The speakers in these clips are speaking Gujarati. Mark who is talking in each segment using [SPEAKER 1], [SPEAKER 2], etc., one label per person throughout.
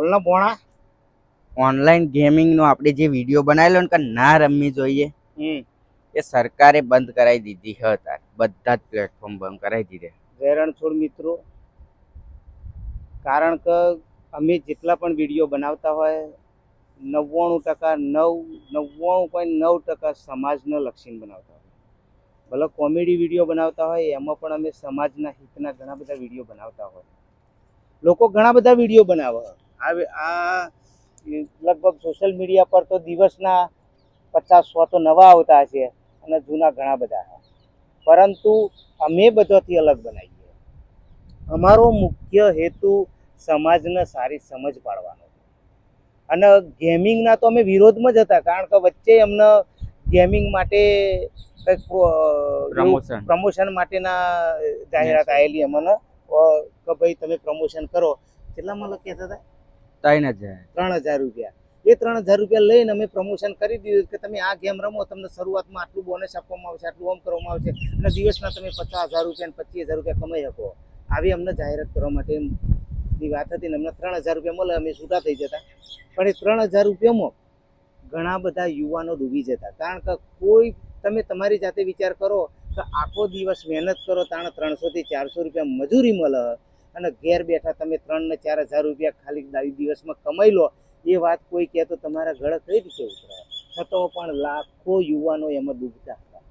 [SPEAKER 1] બોલનો પોણા.
[SPEAKER 2] ઓનલાઈન ગેમિંગનો આપણે જે વીડિયો બનાવેલો ને કે ના રમવી જોઈએ એ સરકારે બંધ કરાવી દીધી હતા બધા જ પ્લેટફોર્મ બંધ કરાવી દીધે.
[SPEAKER 1] વેરણછોડ મિત્રો. કારણ કે અમે જેટલા પણ વીડિયો બનાવતા હોય નવ્વાણું ટકા નવ નવ્વાણું પોઈન્ટ નવ ટકા સમાજને લક્ષીને બનાવતા હોય. ભલે કોમેડી વીડિયો બનાવતા હોય એમાં પણ અમે સમાજના હિતના ઘણા બધા વીડિયો બનાવતા હોય. લોકો ઘણા બધા વીડિયો બનાવે. આ લગભગ સોશિયલ મીડિયા પર તો દિવસના પચાસ સો તો નવા આવતા છે અને જૂના ઘણા બધા પરંતુ અમે બધાથી અલગ બનાવીએ. અમારો મુખ્ય હેતુ સમાજને સારી સમજ પાડવાનો અને ગેમિંગના તો અમે વિરોધમાં જ હતા કારણ કે વચ્ચે અમને ગેમિંગ માટે કંઈક
[SPEAKER 2] પ્રમોશન
[SPEAKER 1] પ્રમોશન માટેના જાહેરાત આવેલી અમને કે ભાઈ તમે પ્રમોશન કરો. કેટલામાં લખ્યા હતા?
[SPEAKER 2] ત્રણ હજાર.
[SPEAKER 1] ત્રણ હજાર રૂપિયા. એ ત્રણ હજાર રૂપિયા લઈને અમે પ્રમોશન કરી દીધું કે તમે આ ગેમ રમો, તમને શરૂઆતમાં આટલું બોનસ આપવામાં આવશે, આટલું ઓમ કરવામાં આવશે અને દિવસના તમે પચાસ હજાર રૂપિયા અને પચીસ હજાર રૂપિયા કમાઈ શકો. આવી અમને જાહેરાત કરવા માટેની વાત હતી ને અમને ત્રણ હજાર રૂપિયા મળે, અમે છૂટા થઈ જતા. પણ એ ત્રણ હજાર રૂપિયામાં ઘણા બધા યુવાનો ડૂબી જતા. કારણ કે કોઈ, તમે તમારી જાતે વિચાર કરો કે આખો દિવસ મહેનત કરો, તાણે ત્રણસોથી ચારસો રૂપિયા મજૂરી મળે. અને ઘેર બેઠા તમે ત્રણ ને ચાર હજાર રૂપિયા ખાલી દાવી દિવસમાં કમાઈ લો. એ વાત કોઈ કહે તો તમારા ગળે કઈ રીતે ઉતરાય? છતાં પણ લાખો યુવાનો એમાં ડૂબતા હતા.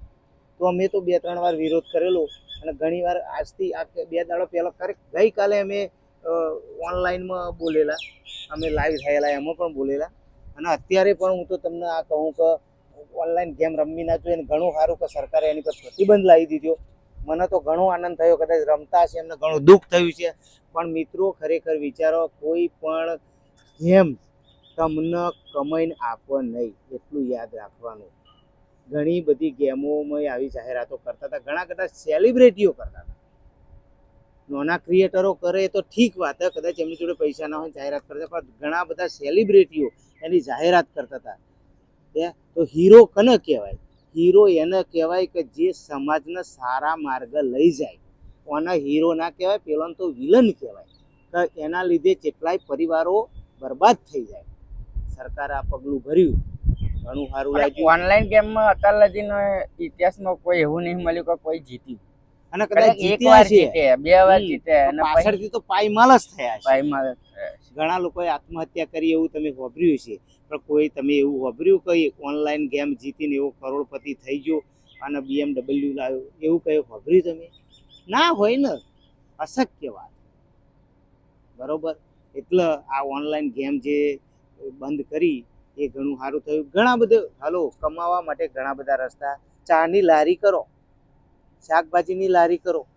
[SPEAKER 1] તો અમે તો બે, ત્રણ વાર વિરોધ કરેલો અને ઘણીવાર આજથી આ બે દાડો પહેલાં ખરેખ ગઈકાલે અમે ઓનલાઈનમાં બોલેલા. અમે લાઈવ થયેલા, એમાં પણ બોલેલા. અને અત્યારે પણ હું તો તમને આ કહું કે ઓનલાઈન ગેમ રમવી ના જોઈએ ઘણું સારું કે સરકારે એની પર પ્રતિબંધ લાવી દીધો. મને તો ઘણો આનંદ થયો, કદાચ રમતા હશે એમને ઘણું દુઃખ થયું છે. પણ મિત્રો, ખરેખર વિચારો, કોઈ પણ ગેમ તમને કમાઈને આપવા નહીં, એટલું યાદ રાખવાનું. ઘણી બધી ગેમોમાં આવી જાહેરાતો કરતા હતા, ઘણા બધા સેલિબ્રિટીઓ કરતા હતા. નાના ક્રિએટરો કરે તો ઠીક વાત કદાચ એમની જોડે પૈસા ના હોય જાહેરાત કરતા, પણ ઘણા બધા સેલિબ્રિટીઓ એની જાહેરાત કરતા હતા. તો હીરો કને કહેવાય? હીરો એને કહેવાય કે જે સમાજને સારા માર્ગ લઈ જાય. ઓના હીરો ના કહેવાય પેલોને તો વિલન કહેવાય. તો એના લીધે કેટલાય પરિવારો બરબાદ થઈ જાય. સરકારે આ પગલું ભર્યું. ઘણું સારું લાગ્યું.
[SPEAKER 2] ઓનલાઈન ગેમમાં અત્યાર લગીનો ઇતિહાસમાં કોઈ એવું નહીં મળ્યું કે કોઈ જીત્યું.
[SPEAKER 1] અને કદાચ જીત્યા છે
[SPEAKER 2] બે વાર. જીતે અને
[SPEAKER 1] પાછળથી તો પાયમાલ જ થયા છે
[SPEAKER 2] પાયમાં
[SPEAKER 1] ઘણા લોકોએ આત્મહત્યા કરી એવું તમે વાપર્યું છે. પણ કોઈ તમે એવું વાપર્યું કઈ ઓનલાઈન ગેમ જીતીને એવો કરોડપતિ થઈ ગયો અને બીએમડબલ્યુ લાવ્યો, એવું કંઈ વાપર્યું તમે? ના હોય ને. અશક્ય વાત. બરોબર? એટલે આ ઓનલાઈન ગેમ જે બંધ કરી, એ ઘણું સારું થયું. ઘણા બધા, હાલો, કમાવા માટે ઘણા બધા રસ્તા. ચાની લારી કરો. શાકભાજીની લારી કરો.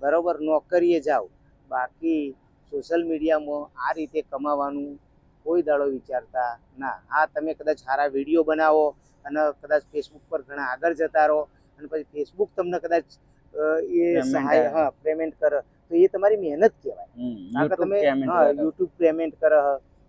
[SPEAKER 1] બરોબર? નોકરીએ જાઓ. બાકી સોશિયલ મીડિયામાં આ રીતે કમાવાનું કોઈ દાડો વિચારતા ના. હા તમે કદાચ સારા વીડિયો બનાવો અને કદાચ ફેસબુક પર ઘણા આગળ જતા રહો અને પછી ફેસબુક તમને કદાચ એ સહાય હા પેમેન્ટ કરે. તો એ તમારી મહેનત કહેવાય. તમે હા યુટ્યુબ પેમેન્ટ કરે.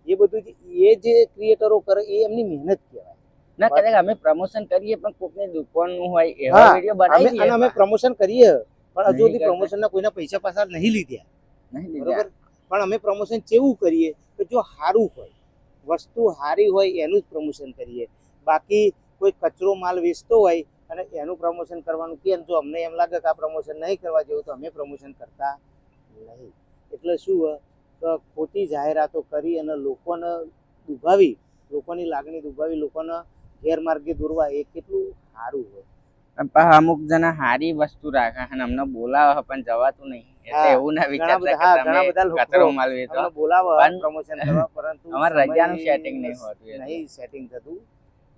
[SPEAKER 1] એ બધું જે એ જે ક્રિએટરો કરે એ એમની મહેનત કહેવાય.
[SPEAKER 2] ના કદાચ અમે પ્રમોશન કરીએ પણ કોકની દુકાનનું હોય એવા વીડિયો
[SPEAKER 1] અમે અને અમે પ્રમોશન કરીએ. પણ હજુ સુધી. પ્રમોશનના કોઈના પૈસા પાછા નહીં લીધા.
[SPEAKER 2] નહીં લીધા.
[SPEAKER 1] પણ અમે પ્રમોશન કેવું કરીએ કે જો સારું હોય, વસ્તુ સારી હોય એનું જ પ્રમોશન કરીએ. બાકી કોઈ કચરો માલ વેચતો હોય અને એનું પ્રમોશન કરવાનું કેમ જો અમને એમ લાગે કે આ પ્રમોશન નહીં કરવા જેવું તો અમે પ્રમોશન કરતા નહીં. એટલે શું કે ખોટી જાહેરાતો કરી અને લોકોને દુભાવી, લોકોની લાગણી દુભાવી, લોકોને ગેરમાર્ગે દોરવા એ કેટલું સારું હોય.
[SPEAKER 2] અમુક જણા સારી વસ્તુ રાખે અને અમને બોલાવે પણ જવાતું નહીં. એટલે એવું ના વિચારતા કે તમે કચરો
[SPEAKER 1] બોલાવે પ્રમોશન કરવા પરંતુ
[SPEAKER 2] અમારે રજાનું સેટિંગ નહીં હોતું
[SPEAKER 1] નહીં સેટિંગ થતું.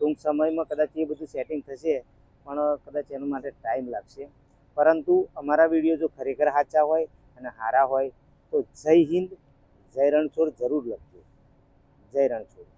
[SPEAKER 1] ટૂંક સમયમાં કદાચ એ બધું સેટિંગ થશે પણ કદાચ એના માટે ટાઈમ લાગશે. પરંતુ અમારા વીડિયો જો ખરેખર સાચા હોય અને સારા હોય તો જય હિન્દ જય રણછોડ જરૂર લખજો. જય રણછોડ.